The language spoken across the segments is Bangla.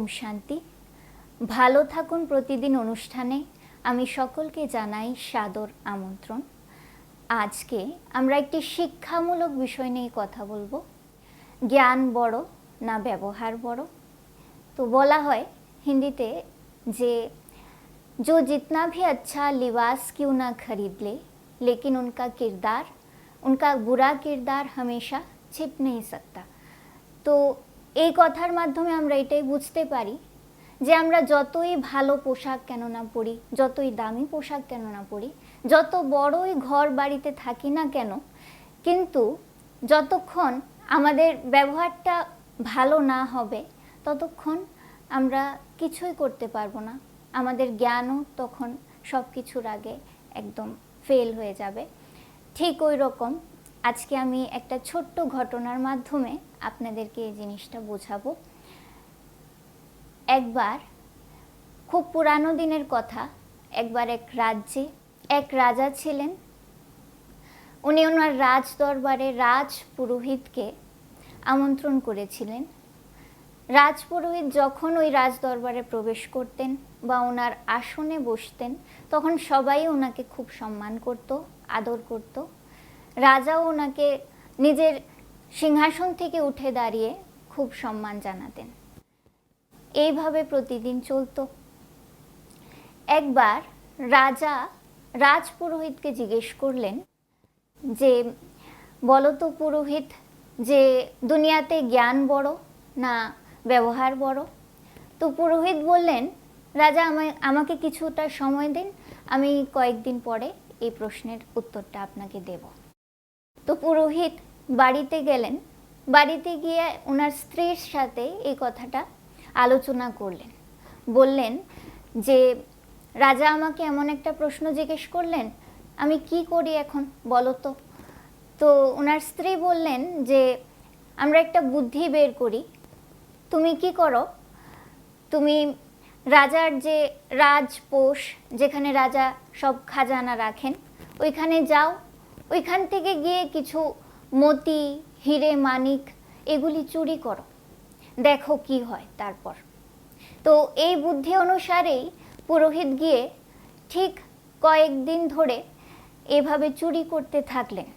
ওম শান্তি ভালো থাকুন প্রতিদিন অনুষ্ঠানে আমি সকলকে জানাই সাদর আমন্ত্রণ আজকে আমরা একটি শিক্ষামূলক বিষয় নিয়ে কথা বলবো জ্ঞান বড় না ব্যবহার বড় তো বলা হয় হিন্দিতে যে जो जितना भी अच्छा लिबास क्यों ना खरीद ले लेकिन उनका किरदार उनका बुरा किरदार हमेशा छिप नहीं सकता তো এই কথার মাধ্যমে আমরা এটাই বুঝতে পারি যে আমরা যতই ভালো পোশাক কেন না পরি, যতই দামি পোশাক কেন না পরি, যত বড়ই ঘর বাড়িতে থাকি না কেন, কিন্তু যতক্ষণ আমাদের ব্যবহারটা ভালো না হবে, ততক্ষণ আমরা কিছুই করতে পারব না। আমাদের জ্ঞানও তখন সব কিছুর আগে একদম ফেল হয়ে যাবে। ঠিক ওই রকম। আজকে আমি একটা ছোট্ট ঘটনার মাধ্যমে আপনাদেরকে এই জিনিসটা বোঝাবো। একবার খুব পুরানো দিনের কথা, একবার এক রাজ্যে, এক রাজা ছিলেন। উনি ওনার রাজ দরবারে রাজ পুরোহিতকে আমন্ত্রণ করেছিলেন। রাজ পুরোহিত যখন ওই রাজ দরবারে প্রবেশ করতেন বা ওনার আসনে বসতেন, তখন সবাই ওনাকে খুব সম্মান করত, আদর করত। রাজাও ওনাকে নিজের সিংহাসন থেকে উঠে দাঁড়িয়ে খুব সম্মান জানাতেন। এইভাবে প্রতিদিন চলতো। একবার রাজা রাজপুরোহিতকে জিজ্ঞেস করলেন যে বলতো পুরোহিত, যে দুনিয়াতে জ্ঞান বড় না ব্যবহার বড়? তো পুরোহিত বললেন, রাজা আমায়, আমাকে কিছুটা সময় দিন, আমি কয়েকদিন পরে এই প্রশ্নের উত্তরটা আপনাকে দেব। তো পুরোহিত বাড়িতে গেলেন। বাড়িতে গিয়ে ওনার স্ত্রীর সাথে এই কথাটা আলোচনা করলেন। বললেন যে, রাজা আমাকে এমন একটা প্রশ্ন জিজ্ঞেস করলেন, আমি কি করি এখন বলো তো? তো ওনার স্ত্রী বললেন যে, আমরা একটা বুদ্ধি বের করি। তুমি কি করো? তুমি রাজার যে রাজপোষ, যেখানে রাজা সব খাজানা রাখেন, ওইখানে যাও। ওইখান থেকে গিয়ে কিছু মতি, হিরে, মানিক, এগুলি চুরি করো। দেখো কি হয় তারপর। তো এই বুদ্ধি অনুসারেই পুরোহিত গিয়ে ঠিক কয়েকদিন ধরে এভাবে চুরি করতে থাকলেন।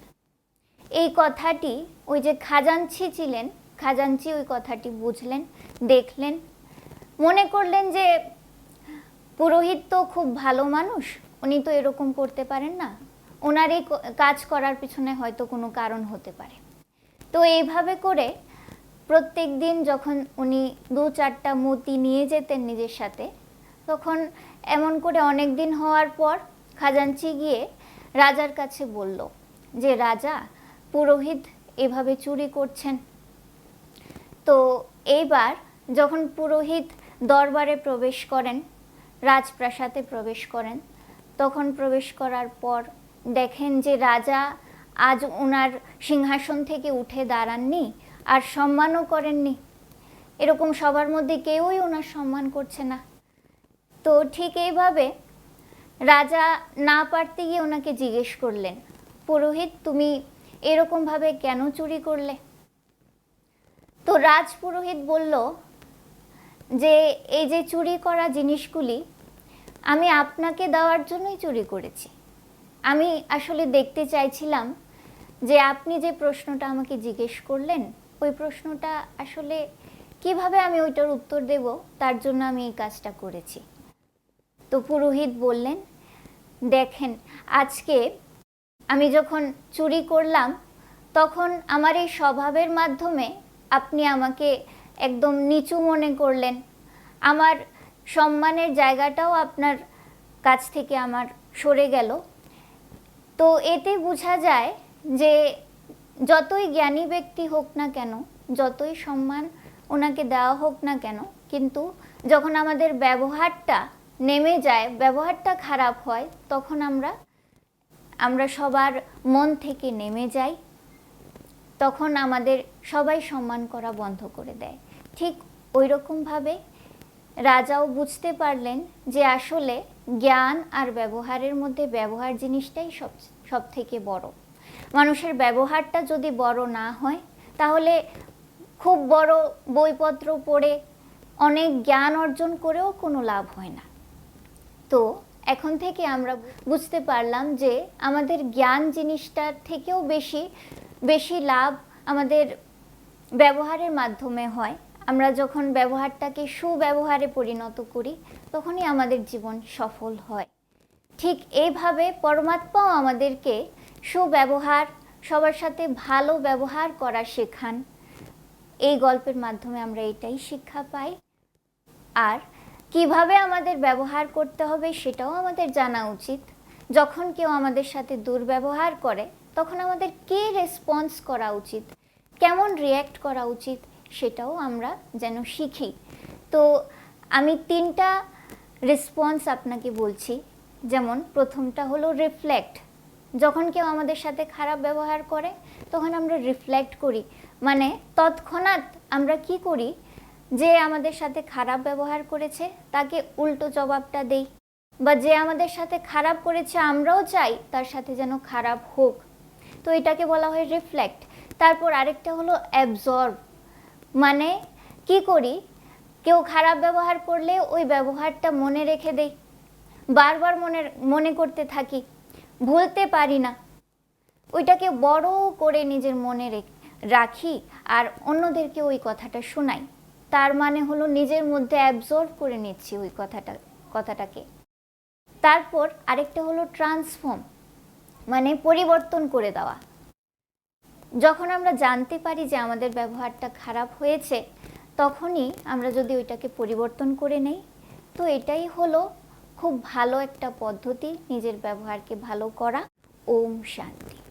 এই কথাটি ওই যে খাজাঞ্চি ছিলেন, খাজাঞ্চি ওই কথাটি বুঝলেন, দেখলেন। মনে করলেন যে পুরোহিত তো খুব ভালো মানুষ, উনি তো এরকম করতে পারেন না। ওনার এই কাজ করার পিছনে হয়তো কোনো কারণ হতে পারে। তো এইভাবে করে প্রত্যেক দিন যখন উনি দু চারটা মতি নিয়ে যেতেন নিজের সাথে, তখন এমন করে অনেক দিন হওয়ার পর খাজাঞ্চি গিয়ে রাজার কাছে বলল যে, রাজা, পুরোহিত এভাবে চুরি করছেন। তো এইবার যখন পুরোহিত দরবারে প্রবেশ করেন, রাজপ্রাসাদে প্রবেশ করেন, তখন প্রবেশ করার পর দেখেন যে রাজা আজ ওনার সিংহাসন থেকে উঠে দাঁড়াননি আর সম্মানও করেননি। এরকম সবার মধ্যে কেউই ওনার সম্মান করছে না। তো ঠিক এইভাবে রাজা না পারতে গিয়ে ওনাকে জিজ্ঞেস করলেন, পুরোহিত, তুমি এরকমভাবে কেন চুরি করলে? তো রাজ পুরোহিত বলল, যে এই যে চুরি করা জিনিসগুলি আমি আপনাকে দেওয়ার জন্যই চুরি করেছি। আমি আসলে দেখতে চাইছিলাম যে আপনি যে প্রশ্নটা আমাকে জিজ্ঞেস করলেন, ওই প্রশ্নটা আসলে কীভাবে আমি ওইটার উত্তর দেব, তার জন্য আমি এই কাজটা করেছি। তো পুরোহিত বললেন, দেখেন, আজকে আমি যখন চুরি করলাম, তখন আমার এই স্বভাবের মাধ্যমে আপনি আমাকে একদম নিচু মনে করলেন। আমার সম্মানের জায়গাটাও আপনার কাছ থেকে আমার সরে গেল। তো এতে বোঝা যায় যে যতই জ্ঞানী ব্যক্তি হোক না কেন, যতই সম্মান ওনাকে দেওয়া হোক না কেন, কিন্তু যখন আমাদের ব্যবহারটা নেমে যায়, ব্যবহারটা খারাপ হয়, তখন আমরা আমরা সবার মন থেকে নেমে যাই, তখন আমাদের সবাই সম্মান করা বন্ধ করে দেয়। ঠিক ওই রকমভাবে রাজাও বুঝতে পারলেন যে আসলে জ্ঞান আর ব্যবহারের মধ্যে ব্যবহার জিনিসটাই সব সব থেকে বড়। মানুষের ব্যবহারটা যদি বড় না হয়, তাহলে খুব বড় বইপত্র পড়ে অনেক জ্ঞান অর্জন করেও কোনো লাভ হয় না। তো এখন থেকে আমরা বুঝতে পারলাম যে আমাদের জ্ঞান জিনিসটার থেকেও বেশি বেশি লাভ আমাদের ব্যবহারের মাধ্যমে হয়। আমরা যখন ব্যবহারটাকে সুব্যবহারে পরিণত করি, তখনই আমাদের জীবন সফল হয়। ঠিক এইভাবে পরমাত্মাও আমাদেরকে সুব্যবহার, সবার সাথে ভালো ব্যবহার করা শেখান। এই গল্পের মাধ্যমে আমরা এটাই শিক্ষা পাই। আর কীভাবে আমাদের ব্যবহার করতে হবে সেটাও আমাদের জানা উচিত। যখন কেউ আমাদের সাথে দুর্ব্যবহার করে, তখন আমাদের কি রেসপন্স করা উচিত? কেমন রিয়্যাক্ট করা উচিত? সেটাও আমরা যেন শিখি। তো আমি তিনটা রেসপন্স আপনাকে বলছি। যেমন প্রথমটা হলো রিফ্লেক্ট যখন কেউ আমাদের সাথে খারাপ ব্যবহার করে, তখন আমরা রিফ্লেক্ট করি। মানে তৎক্ষণাৎ আমরা কি করি? যে আমাদের সাথে খারাপ ব্যবহার করেছে, তাকে উল্টো জবাবটা দেই। বা যে আমাদের সাথে খারাপ করেছে, আমরাও চাই তার সাথে যেন খারাপ হোক। তো এটাকে বলা হয় রিফ্লেক্ট তারপর আরেকটা হলো অ্যাবজর্ব মানে কি করি? কেউ খারাপ ব্যবহার করলে ওই ব্যবহারটা মনে রেখে দেই। বারবার মনে মনে করতে থাকি। ভুলতে পারি না। ওইটাকে বড় করে নিজের মনে রেখ- আর অন্যদেরকে ওই কথাটা শোনাই। তার মানে হলো নিজের মধ্যে অ্যাবজর্ব করে নিচ্ছি ওই কথাটা, কথাটাকে। তারপর আরেকটা হলো ট্রান্সফর্ম মানে পরিবর্তন করে দেওয়া। যখন আমরা জানতে পারি যে আমাদের ব্যবহারটা খারাপ হয়েছে, তখনই আমরা যদি ওইটাকে পরিবর্তন করে নেই। তো এটাই হলো খুব ভালো একটা পদ্ধতি নিজের ব্যবহারকে ভালো করা। ওম শান্তি।